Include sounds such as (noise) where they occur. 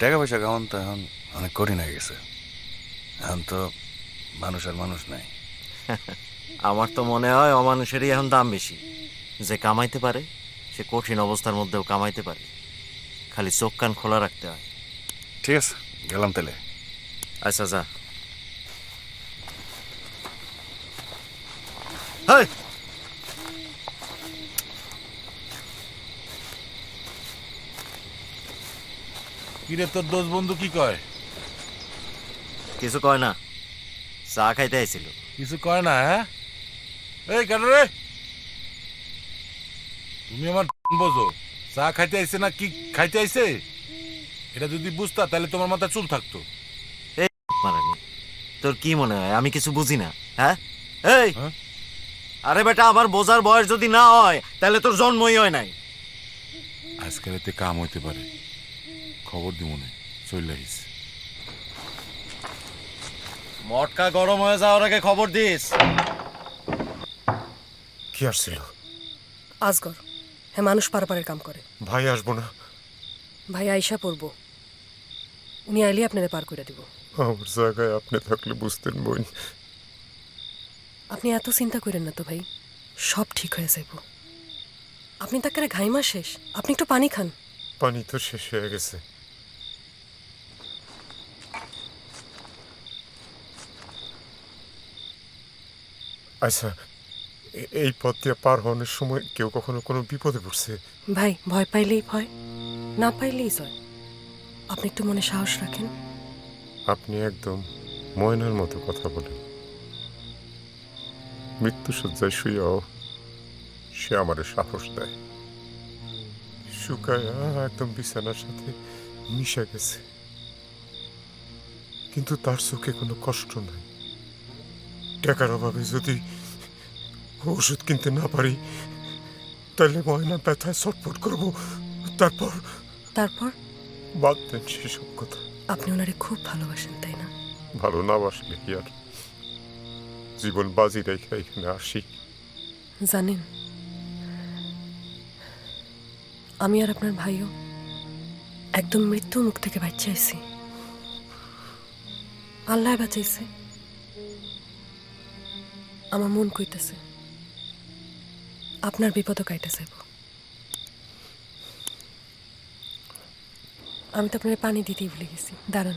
টাকা পয়সা কেমন তো এখন অনেক কঠিন হয়ে গেছে। এখন তো মানুষ আর মানুষ নাই। (laughs) আমার তো মনে হয় অমানুষেরই এখন দাম বেশি। যে কামাইতে পারে সে কঠিন অবস্থার মধ্যেও কামাইতে পারে। খালি চোখ কান খোলা রাখতে হয়। ঠিক আছে গেলাম তাহলে। আচ্ছা যা। হেই, কিরে তোর দোষ বন্ধু কি কয়? কিছু কয় না। চা খাইতে আইছিল। কিছু কয় না হ্যাঁ? এই কেন রে? তুমি আমার বোঝো চা খাইতে আইছে না কি খাইতে আইছে? এটা যদি বুঝতা তাহলে তোমার মাথায় চুল থাকতো। মারানি তোর কি মনে হয়? আমি কিছু বুঝি না হ্যাঁ? এই! হ্যাঁ? আরে বেটা আমার বোঝার বয়স যদি না হয় তাহলে তোর জন্মই হয় নাই। আজকাল এতে কাম হইতে পারে। খবর দিব না চলে আহিস মটকা গরম হয়ে যাওয়ার আগে খবর দিস। কি আসছিল? আজগর হ্যাঁ মানুষ পারাপারের কাম করে। ভাই আসব না। ভাই আইসা পড়ব। উনি আইলে আপনারা পার করে দিব। আমার জায়গায় আপনি থাকলে বুঝতেন বোন আপনি এত চিন্তা করেন না তো ভাই সব ঠিক হয়ে যাইব। আপনি তাকে ঘাইমা শেষ আপনি একটু পানি খান। পানি তো শেষ হয়ে গেছে। আচ্ছা এই পথ দিয়ে পার হওয়ার সময় কেউ কখনো কোনো বিপদে পড়ছে? ভাই ভয় পাইলেই ভয় না পাইলেই জয়। আপনি একটু মনে সাহস রাখেন। আপনি একদম ময়নার মতো কথা বলেন। মৃত্যু সজ্জায় শুয়েও সে আমারে সাহস দেয়। শুকায়া একদম বিছানার সাথে মিশে গেছে। কিন্তু তার চোখে কোনো কষ্ট নাই। টাকার অভাবে যদি ওষুধ কিনতে না পারি তাহলে ময়না ব্যথায় ছটফট করব। তারপর? তারপর? বাদ দেন সেসব কথা। আপনি ওনারে খুব ভালোবাসেন তাই না? ভালো না বাসলে কি আর? জীবন বাজি রেখে এখানে আসি। জানেন আমি আর আপনার ভাইও একদম মৃত্যু মুখ থেকে বাঁচাইছি আল্লাহ বাঁচাইছে। আমার মন কইতেছে, আপনার বিপদ কাইটা যাইব আমি তো আপনার পানি দিতেই ভুলে গেছি, দাঁড়ান।